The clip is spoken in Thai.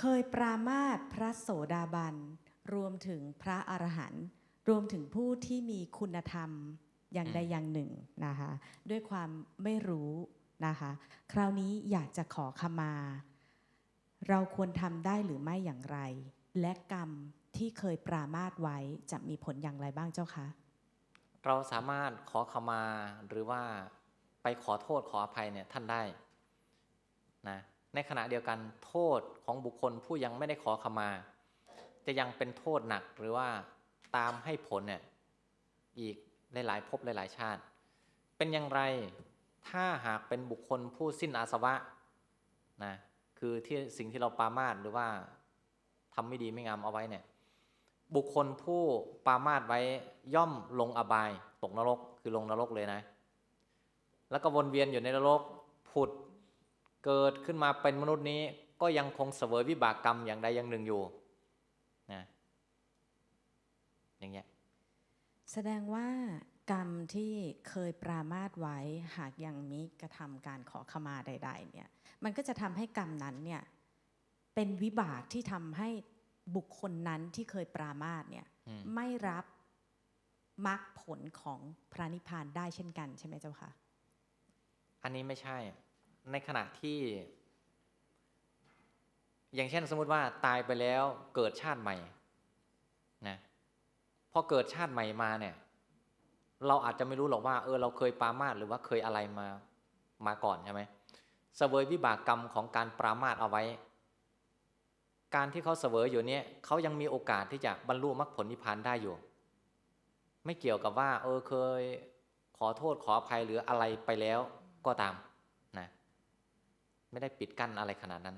เคยปรามาสพระโสดาบัน รวมถึงพระอรหันต์รวมถึงผู้ที่มีคุณธรรมอย่างใดอย่างหนึ่งนะคะด้วยความไม่รู้นะคะคราวนี้อยากจะขอขมา เราควรทำได้หรือไม่อย่างไร และกรรมที่เคยปรามาสไว้จะมีผลอย่างไรบ้างเจ้าคะเราสามารถขอขมาหรือว่าไปขอโทษขออภัยเนี่ยท่านได้นะ ในขณะเดียวกันโทษของบุคคลผู้ยังไม่ได้ขอขมา จะยังเป็นโทษหนักหรือว่าตามให้ผลเนี่ยอีกหลายๆภพหลายๆชาติ เป็นอย่างไรถ้าหากเป็นบุคคลผู้สิ้นอาสวะนะคือที่สิ่งที่เราปามาสหรือว่าทำไม่ดีไม่งามเอาไว้เนี่ยบุคคลผู้ปามาสไว้ย่อมลงอบายตกนรกคือลงนรกเลยนะ แล้วก็วนเวียนอยู่ในนรกผุด เกิดขึ้นมาเป็นมนุษย์นี้ ก็ยังคงเสวยวิบากกรรมอย่างใดอย่างหนึ่งอยู่นะอย่างเงี้ยแสดงว่ากรรมที่เคยปรามาสไว้หากยังมิกระทำการขอขมาใด ๆ เนี่ย มันก็จะทำให้กรรมนั้นเนี่ยเป็นวิบากที่ทำให้บุคคลนั้นที่เคยปรามาสเนี่ยอืมไม่รับมรรคผลของพระนิพพานได้เช่นกันใช่ไหมเจ้าคะอันนี้ไม่ใช่ ในขณะที่ อย่างเช่นสมมติว่าตายไปแล้วเกิดชาติใหม่นะพอเกิดชาติใหม่มาเนี่ย เราอาจจะไม่รู้หรอกว่า เออ เราเคยปรามาสหรือว่าเคยอะไรมามาก่อนใช่ไหมเสวยวิบากกรรมของการปรามาสเอาไว้ การที่เขาเสวยอยู่เนี่ยเขายังมีโอกาสที่จะบรรลุมรรคผลนิพพานได้อยู่ ไม่เกี่ยวกับว่า เออเคยขอโทษขออภัยหรืออะไรไปแล้วก็ตาม ไม่ได้ปิดกั้นอะไรขนาดนั้น